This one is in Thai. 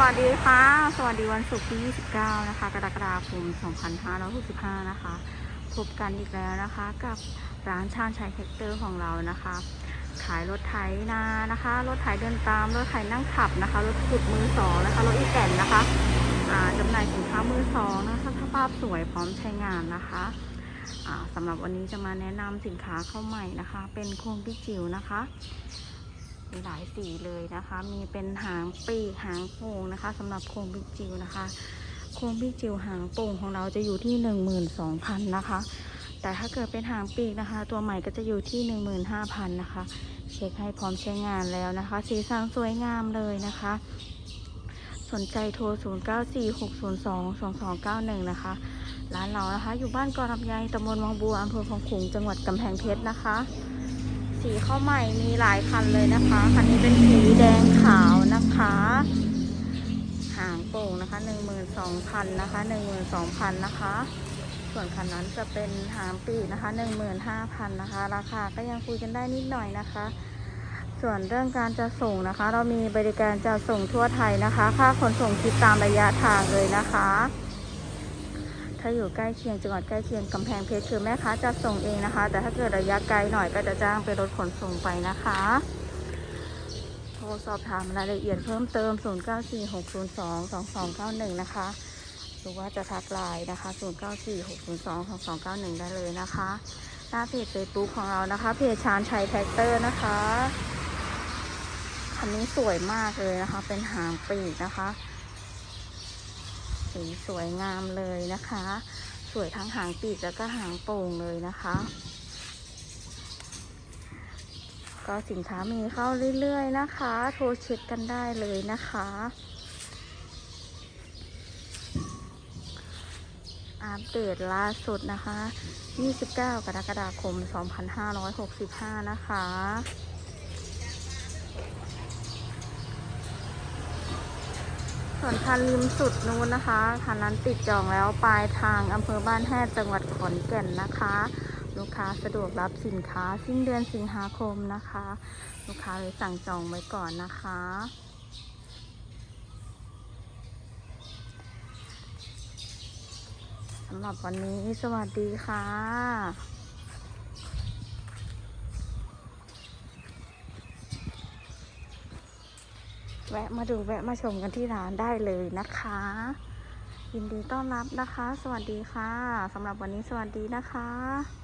วัสดีค่ะ สวัสดีวันศุกร์ที่ 29 นะคะ กรกฎาคม 2565 นะคะ พบกันอีกแล้วนะคะ กับร้านชาญชัยแท็กเตอร์ของเรานะคะ ขายรถไถนานะคะ รถไถเดินตาม รถไถนั่งขับนะคะ รถขุดมือสองนะคะ รถอีแก่นนะคะจำหน่ายสินค้ามือสองนะคะสภาพสวยพร้อมใช้งานนะคะสำหรับวันนี้จะมาแนะนำสินค้าเข้าใหม่นะคะ เป็นโครงพี่จิ๋วนะคะ มีหลายสีเลยนะคะ มีเป็นหางปีกหางโป่งนะคะสำหรับโครงบิ๊กจิวนะคะ โครงบิ๊กจิวหางโป่งของเราจะอยู่ที่ 12,000นะคะ แต่ถ้าเกิดเป็นหางปีกนะคะ ตัวใหม่ก็จะอยู่ที่ 15,000นะคะ เช็คให้พร้อมใช้งานแล้วนะคะ สีสันสวยงามเลยนะคะ สนใจโทร 0946022291 นะคะ ร้านเรานะคะ อยู่บ้านกอลำไยตำบลวังบัวอำเภอคลองขลุงจังหวัดกำแพงเพชรนะคะ สีเข้าใหม่มีหลายคันเลยนะคะ คันนี้เป็นสีแดงขาวนะคะ หางโป่งนะคะ12,000นสองพันนะคะ12,000นสองพันนะคะ ส่วนคันนั้นจะเป็นหางปีกนะคะ15,000นะคะ ราคาก็ยังคุยกันได้นิดหน่อยนะคะ ส่วนเรื่องการจะส่งนะคะ เรามีบริการจะส่งทั่วไทยนะคะ ค่าขนส่งคิดตามระยะทางเลยนะคะ ถ้าอยู่ใกล้เคียงจังหวัดใกล้เคียงกำแพงเพชรคือแม่ค้าจะส่งเองนะคะ แต่ถ้าเกิดระยะไกลหน่อยก็จะจ้างเป็นรถขนส่งไปนะคะโทรสอบถามรายละเอียดเพิ่มเติม 0946022291 นะคะ หรือว่าจะทักไลน์นะคะ 0946022291 ได้เลยนะคะ หน้าเพจเฟซบุ๊กของเรานะคะ เพจชานชัยแท็กเตอร์นะคะ คันนี้สวยมากเลยนะคะ เป็นหางปีกนะคะ สีสวยงามเลยนะคะ สวยทั้งหางปีกแล้วก็หางโป่งเลยนะคะ ก็สินค้ามีเข้าเรื่อยๆนะคะ โทรเช็คกันได้เลยนะคะอัปเดตล่าสุดนะคะ 29 กรกฎาคม 2565 นะคะ ส่วนคันริมสุดนู้นนะคะคันนั้นติดจองแล้วปลายทางอำเภอบ้านแฮดจังหวัดขอนแก่นนะคะ ลูกค้าสะดวกรับสินค้าสิ้นเดือนสิงหาคมนะคะ ลูกค้าเลยสั่งจองไว้ก่อนนะคะสำหรับวันนี้สวัสดีค่ะ แวะมาดูแวะมาชมกันที่ร้านได้เลยนะคะ ยินดีต้อนรับนะคะ สวัสดีค่ะสำหรับวันนี้สวัสดีนะคะ